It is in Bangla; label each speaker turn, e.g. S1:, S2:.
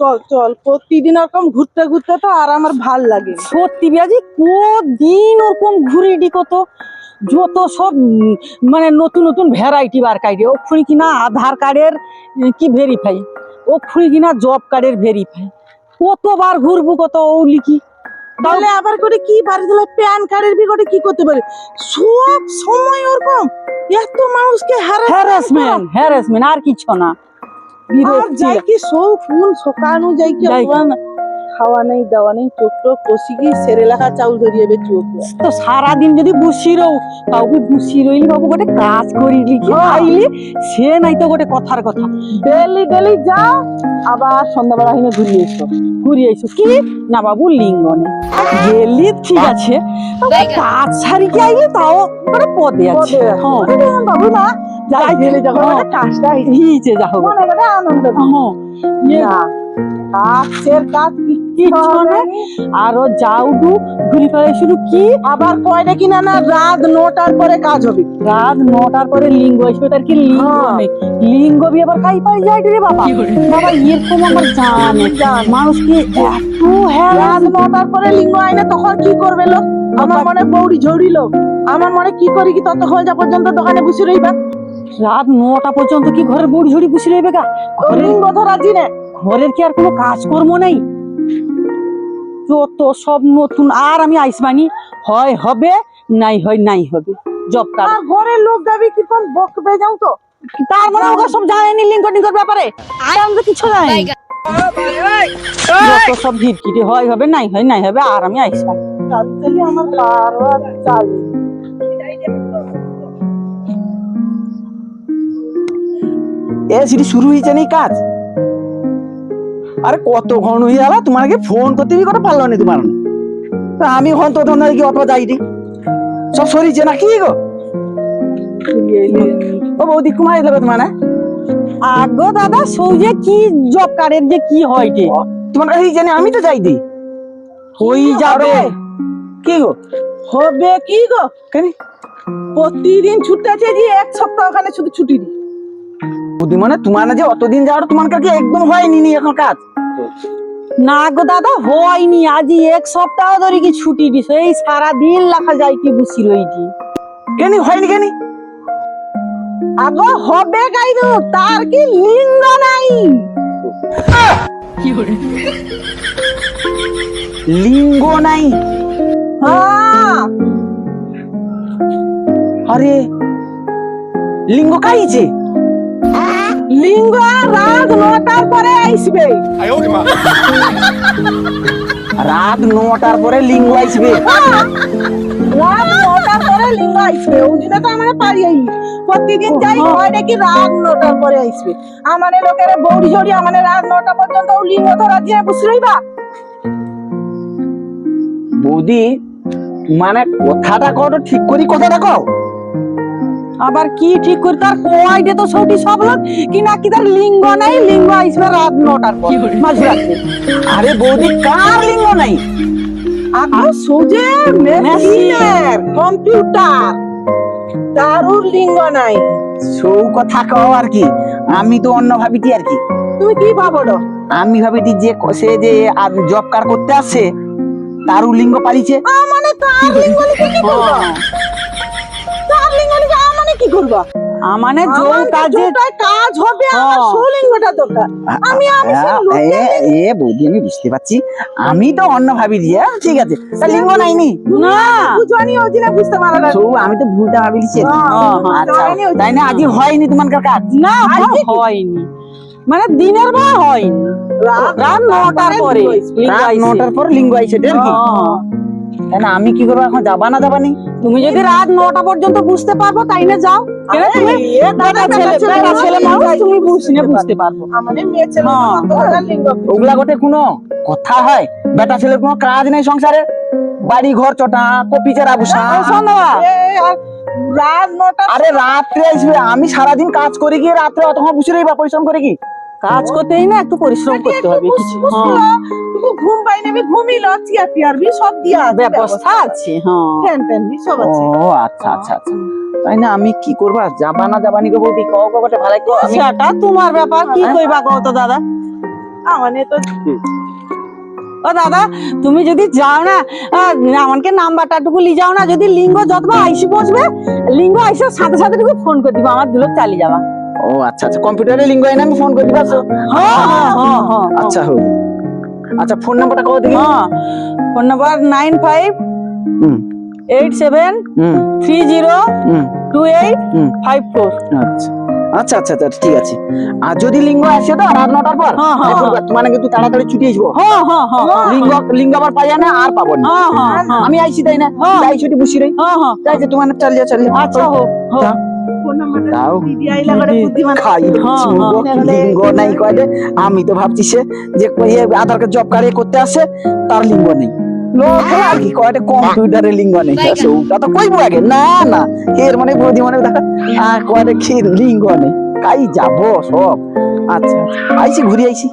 S1: চল চল প্রতিদিন ওরকম ঘুরতে ঘুরতে তো আর আমার ভালো লাগে
S2: সত্যি বিয়াজি কদিন ওরকম ঘুরি ডি কত? যত সব মানে নতুন নতুন ভ্যারাইটি বার কাইডে ও খুঁড়ি কিনা আধার কার্ডের কি ভেরিফাই ও খুঁড়ি কিনা জব কার্ডের ভেরিফাই কতবার ঘুরবো কত ও লিখি?
S1: তাহলে আবার করে কি বাড়ি দিলে প্যান কার্ডের বিগটে কি করতে পারে? সব সময় ওরকম এত মানুষকে
S2: হ্যারাসমেন্ট হ্যারাসমেন্ট আর কিছু না।
S1: আর
S2: বিরক্তি
S1: যাই কি সৌ কোন সকালু যাই কি
S2: যাই কি?
S1: অবান খাওয়া নেই দাওয়া নেই চোখ টোক কষি কি সেরে লেখা চাউল ধরিয়ে বে চোখ
S2: তো সারাদিন যদি বুসি রও কি বুসি রইলি বাবু গোটে কাজ করি লিখি খাইলি সে নাই তো গোটে কথার কথা। ডেলি ডেলি যাও আবার সন্ধ্যাবেলা হিনে ঘুরিয়ে এসো ঘুরিয়ে এসো কি? না বাবু লিঙ্গ নেই। গেলি ঠিক আছে। কাজ সারি কি আইলি? তাও মানে পদে আছে। হ্যাঁ।
S1: বাবু না যাই গেলে যখন
S2: হ্যাঁ।
S1: কাজটা
S2: হিচে যা
S1: মনে আনন্দ।
S2: হ্যাঁ।
S1: না কাজের কাজ
S2: কিচ্ছু নেই আরও যাউডু ঘুরি ফেলাইছিল কি?
S1: আবার কয়টা কিনা না রাত নটার পরে কাজ হবে।
S2: রাত নটার পরে লিঙ্গ আসবে তার কি লিঙ্গ
S1: হ্যাঁ।
S2: নেই? লিঙ্গ বি আবার খাই পাই যায় রে বাবা? বাবা এরকম আমার জানে মানুষ কি এত হ্যাঁ
S1: রাত নটার পরে লিঙ্গ আইনে তখন কি করবে লোক? আমার মনে বৌড়ি আমার মনে কি করি কি ততক্ষণ যা পর্যন্ত দোকানে বসে রইবা।
S2: রাত নটা পর্যন্ত কি ঘরের বুড়ি ঝুড়ি বসে রইবে গা? ঘরের
S1: জিনে
S2: ঘরের কি আর কোনো কাজকর্ম নেই? যত সব নতুন আর আমি আইসবানি হয় হবে নাই হয় নাই হবে। Job card.
S1: আর ঘরের লোক যাবি কি তোর বকবে যাও তো?
S2: তার মানে ওকে সব জানেনি লিঙ্ক টিঙ্কর ব্যাপারে। আর আমি তো কিছু জানি যত সব ভিড় হয় হবে নাই হয় নাই হবে আর আমি
S1: চালি আমার বারবার চালি
S3: এ সেটি শুরু হয়েছে নি কাজ? আরে কত ঘন হয়ে গেল? তোমাকে ফোন করতে বি করে পারল না তোমার। আমি হন তো তোমার কি অত যাইনি। সব সরিছে না কি গো? ও বৌদি কুমার দেবে তোমার না
S2: আগো দাদা সৌজে কি জব কার্ডের যে কি হয় যে
S3: তোমার কাছে জানি আমি তো যাই দি
S2: হই যাবে।
S3: কি গো?
S1: হবে কি গো?
S3: কেন?
S1: প্রতিদিন ছুটি আছে যে এক সপ্তাহ ওখানে শুধু ছুটি দি
S3: বৌদি মানে তোমার না যে অতদিন যাওয়ার তোমার কাছে একদম হয়নি নি এখন কাজ
S2: না গো দাদা হয়নি। আজি এক সপ্তাহ ধরে কি ছুটি দিছ। এই সারা দিন লেখা যায় কি বুঝি রইটি।
S3: কেনি হয়নি কেনি
S1: আগো হবে গাইদু তার কি লিঙ্গ নাই।
S3: লিঙ্গ নাই।
S1: হ্যাঁ।
S3: আরে লিঙ্গ কাইছে
S1: লিঙ্গ রাত নটার পরে আসবে
S3: রাত নটার পরে লিঙ্গ আসবে
S1: রাত নটার পরে লিঙ্গ আসবে ওই তো আমরা পারি প্রতিদিন যাই হয় নাকি রাত নটার পরে আসবে আমাদের লোকের বৌড়ি ঝড়ি আমাদের রাত নটা পর্যন্ত লিঙ্গ ধরা দিয়ে বসে রইবা।
S3: বৌদি মানে কথাটা কত ঠিক করি কথাটা কও।
S2: আবার কি ঠিক করে? তার কোয়াইডে তো সৌটি সব লোক কি না কি তার লিঙ্গ নাই লিঙ্গ আইসবে রাত নটার পর। মাঝরাতে
S3: আরে বৌদি কার লিঙ্গ নাই?
S1: আগো সোজে মেশিনের কম্পিউটার। তারুর লিঙ্গ নাই।
S3: সৌ কথা কও আর কি আমি তো অন্য ভাবিটি আর কি।
S1: তুমি কি ভাবো
S3: আমি ভাবিটি যে সে যে আর জব কার করতে আসছে তারও লিঙ্গ পালিছে।
S1: মানে তার লিঙ্গ কি করবা কি করবা?
S2: আমানে কাজে
S1: কাজ হবে আমার
S2: হ্যাঁ।
S1: সলিঙ্গটা দরকার। আমি আমি
S3: এ বৌদি আমি বুঝতে পারছি। আমি তো অন্য ভাবি দিয়ে ঠিক আছে। তা লিঙ্গ নাইনি
S2: না?
S1: বুঝবানি ওই দিনে বুঝতে
S3: সৌ আমি তো ভুলটা
S2: হ্যাঁ,
S3: আচ্ছা তাই না? আজ হয়নি তোমার কাজ?
S2: না হয়নি। মানে দিনের বেলা হয়নি। রাত নটার পরে
S3: রাত। নটার পর লিঙ্গ আইছে ঠিক আমি কি করব? এখন যাবা না যাবা নি
S2: তুমি যদি রাত নটা পর্যন্ত বুঝতে পারব তাই না যাও? তুমি বুঝনে বুঝতে পারব।
S3: ওগুলা গোটে কোনো কথা হয়? বেটা ছেলের কোনো কাজ নেই সংসারে? বাড়ি ঘর চটা কপি চারা বসা।
S1: আর রাত নটা
S3: আরে রাত্রে আসবে আমি সারাদিন কাজ করে গিয়ে রাত্রে অতক্ষণ বসে রইবা পরিশ্রম করে কি?
S2: কাজ করতেই না একটু পরিশ্রম করতে হবে কিছু। হ্যাঁ,
S1: ঘুম পাই নেবে ঘুমিল চিয়া টিয়ার বি সব দিয়া আছে,
S2: ব্যবস্থা আছে হ্যাঁ।
S1: ফ্যান ট্যান বি সব আছে।
S3: ও আচ্ছা আচ্ছা আচ্ছা। তাই না আমি কি করবা যাবা না যাবা নি গো বৌদি? কও গো বটে ভালাই আমি।
S2: সেটা তোমার ব্যাপার কি কইবা কও তো দাদা?
S1: আমানে তো
S2: ও দাদা তুমি যদি যাও না আমাকে নাম্বারটা টুকু লি যাও না যদি লিঙ্গ যতবা আইসি পৌঁছবে লিঙ্গ আইসার সাথে সাথে টুকু ফোন করে দিবা আমার দুলো চালিয়ে যাবা।
S3: ও আচ্ছা আচ্ছা কম্পিউটারে লিঙ্গ এনে আমি ফোন করে দিবা তো?
S2: হ্যাঁ হ্যাঁ হ্যাঁ হ্যাঁ।
S3: আচ্ছা হোক আচ্ছা ফোন নাম্বারটা কত দেখি।
S2: হ্যাঁ phone number nine five eight seven three zero two eight five four
S3: আচ্ছা আচ্ছা আচ্ছা আচ্ছা ঠিক আছে। আর যদি লিঙ্গ আসে তো রাত নটার পর?
S2: হ্যাঁ, হ্যাঁ,
S3: করবা, তোমার কিন্তু তাড়াতাড়ি ছুটি আসব?
S2: হ্যাঁ হ্যাঁ হ্যাঁ
S3: লিঙ্গ লিঙ্গ আবার পাই না আর পাবো না।
S2: হ্যাঁ হ্যাঁ হ্যাঁ।
S3: আমি আইছি তাই না?
S2: হ্যাঁ।
S3: যাই ছুটি বসি রই
S2: হ্যাঁ হ্যাঁ।
S3: যাই যে তোমার চালিয়ে চালিয়ে।
S2: আচ্ছা হোক
S3: খাই
S2: হ্যাঁ,
S3: লিঙ্গ নাই কয় আমি তো ভাবছি সে যে আধার কার্ড জব কার্ড করতে আসে তার লিঙ্গ নেই। আর কি কয়টা? কম্পিউটারে লিঙ্গ নেই। আচ্ছা, ওটা তো আইসি আগে। না না এর মানে মানে কয়টা? লিঙ্গ নেই। কাই যাব সব। আচ্ছা আইসি ঘুরে আইছি।